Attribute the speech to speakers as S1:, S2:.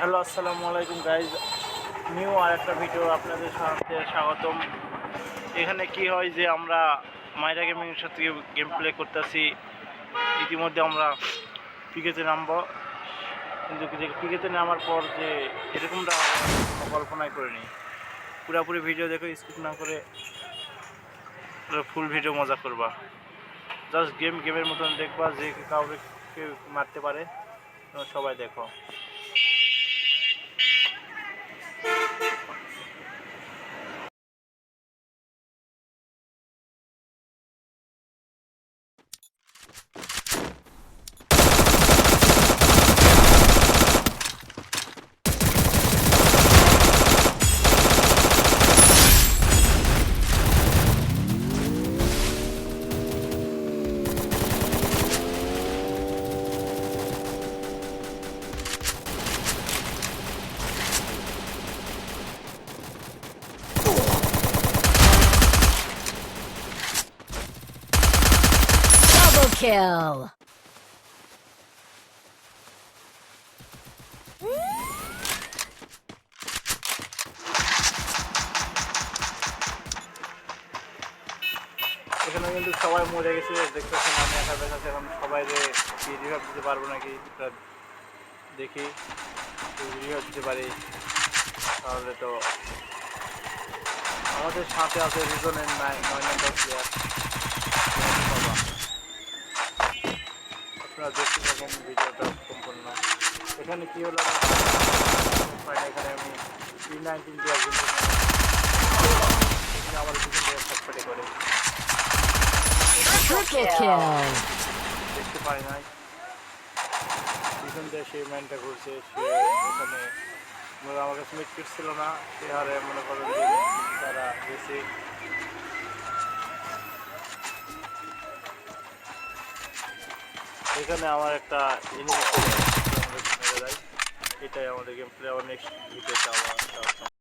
S1: Hello, আসসালামু আলাইকুম guys new আর একটা ভিডিও আপনাদের সাথে স্বাগতম। এখানে কি হয় যে আমরা মাইরা গেমিংয়ের সাথে গেম প্লে করতেছি। ইতিমধ্যে আমরা পিকেতে নামবো। কিন্তু পিকেতে নামার পর যে এরকমটা কল্পনাই করিনি। পুরোপুরি ভিডিও দেখো স্কিপ না করে ফুল ভিডিও মজা করবা। জাস্ট গেম গেমের মতন দেখবা, যে কাউকে মারতে পারে সবাই দেখো।
S2: Kill!
S1: এখানে কিন্তু সবাই মরে গেছে দেখতেছেন আমি একা দেখাচ্ছি এখন সবাই রিভাব দিতে পারব নাকি দেখি রিভাব দিতে পারি, তাহলে তো আমাদের সাথে আছে রিজনের নাই, নয় নম্বর প্লেয়ার আপনারা দেখতে থাকেন ভিডিওটা সম্পূর্ণ। এখানে কি হলো? এখানে আমি ই নাইনটিন আমার ছটফটে করে। দেখতে পাই নাই। পিছন দিয়ে সেই ম্যানটা ঘুরছে সে মনে হয় আমার কাছে মিট ছিল না। সে হারে মনে করেন যে তারা গেছে। এখানে আমার একটা এনিমি এটাই আমাদের গেম প্লে আবার নেক্সট ভিডিওতে